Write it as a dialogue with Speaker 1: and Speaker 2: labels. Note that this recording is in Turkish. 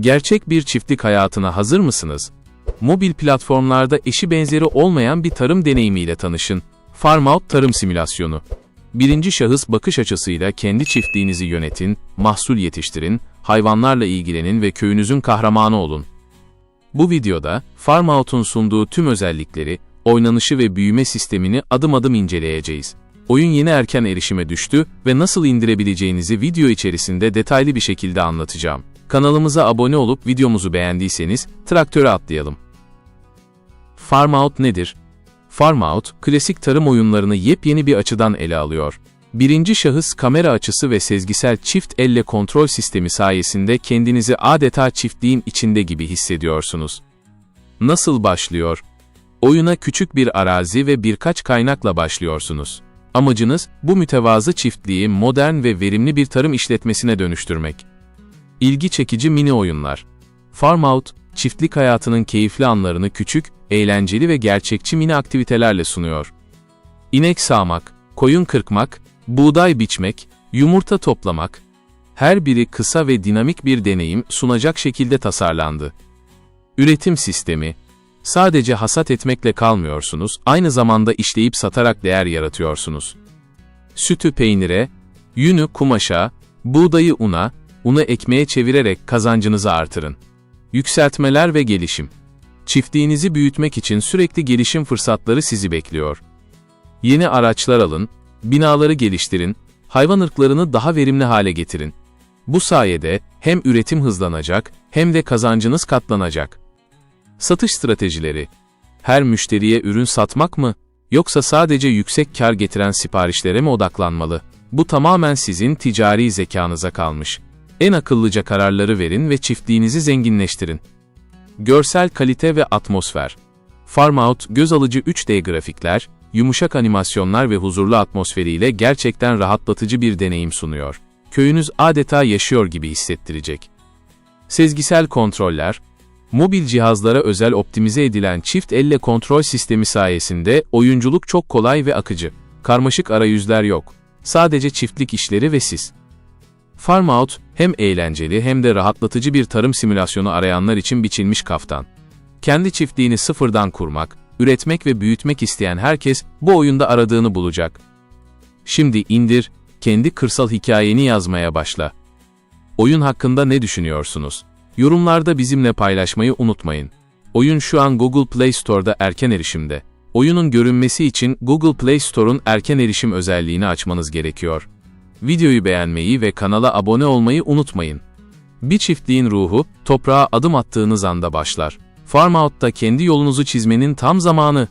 Speaker 1: Gerçek bir çiftlik hayatına hazır mısınız? Mobil platformlarda eşi benzeri olmayan bir tarım deneyimiyle tanışın. FarmOut Tarım Simülasyonu. Birinci şahıs bakış açısıyla kendi çiftliğinizi yönetin, mahsul yetiştirin, hayvanlarla ilgilenin ve köyünüzün kahramanı olun. Bu videoda FarmOut'un sunduğu tüm özellikleri, oynanışı ve büyüme sistemini adım adım inceleyeceğiz. Oyun yeni erken erişime düştü ve nasıl indirebileceğinizi video içerisinde detaylı bir şekilde anlatacağım. Kanalımıza abone olup videomuzu beğendiyseniz traktöre atlayalım. FarmOut nedir? FarmOut, klasik tarım oyunlarını yepyeni bir açıdan ele alıyor. Birinci şahıs kamera açısı ve sezgisel çift elle kontrol sistemi sayesinde kendinizi adeta çiftliğin içinde gibi hissediyorsunuz. Nasıl başlıyor? Oyuna küçük bir arazi ve birkaç kaynakla başlıyorsunuz. Amacınız bu mütevazı çiftliği modern ve verimli bir tarım işletmesine dönüştürmek. İlgi çekici mini oyunlar. FarmOut, çiftlik hayatının keyifli anlarını küçük, eğlenceli ve gerçekçi mini aktivitelerle sunuyor. İnek sağmak, koyun kırkmak, buğday biçmek, yumurta toplamak, her biri kısa ve dinamik bir deneyim sunacak şekilde tasarlandı. Üretim sistemi, sadece hasat etmekle kalmıyorsunuz, aynı zamanda işleyip satarak değer yaratıyorsunuz. Sütü peynire, yünü kumaşa, buğdayı una, unu ekmeğe çevirerek kazancınızı artırın. Yükseltmeler ve gelişim. Çiftliğinizi büyütmek için sürekli gelişim fırsatları sizi bekliyor. Yeni araçlar alın, binaları geliştirin, hayvan ırklarını daha verimli hale getirin. Bu sayede hem üretim hızlanacak hem de kazancınız katlanacak. Satış stratejileri. Her müşteriye ürün satmak mı yoksa sadece yüksek kar getiren siparişlere mi odaklanmalı? Bu tamamen sizin ticari zekanıza kalmış. En akıllıca kararları verin ve çiftliğinizi zenginleştirin. Görsel kalite ve atmosfer. FarmOut, göz alıcı 3D grafikler, yumuşak animasyonlar ve huzurlu atmosferiyle gerçekten rahatlatıcı bir deneyim sunuyor. Köyünüz adeta yaşıyor gibi hissettirecek. Sezgisel kontroller, mobil cihazlara özel optimize edilen çift elle kontrol sistemi sayesinde oyunculuk çok kolay ve akıcı. Karmaşık arayüzler yok. Sadece çiftlik işleri ve siz. FarmOut, hem eğlenceli hem de rahatlatıcı bir tarım simülasyonu arayanlar için biçilmiş kaftan. Kendi çiftliğini sıfırdan kurmak, üretmek ve büyütmek isteyen herkes bu oyunda aradığını bulacak. Şimdi indir, kendi kırsal hikayeni yazmaya başla. Oyun hakkında ne düşünüyorsunuz? Yorumlarda bizimle paylaşmayı unutmayın. Oyun şu an Google Play Store'da erken erişimde. Oyunun görünmesi için Google Play Store'un erken erişim özelliğini açmanız gerekiyor. Videoyu beğenmeyi ve kanala abone olmayı unutmayın. Bir çiftliğin ruhu, toprağa adım attığınız anda başlar. FarmOut'ta kendi yolunuzu çizmenin tam zamanı.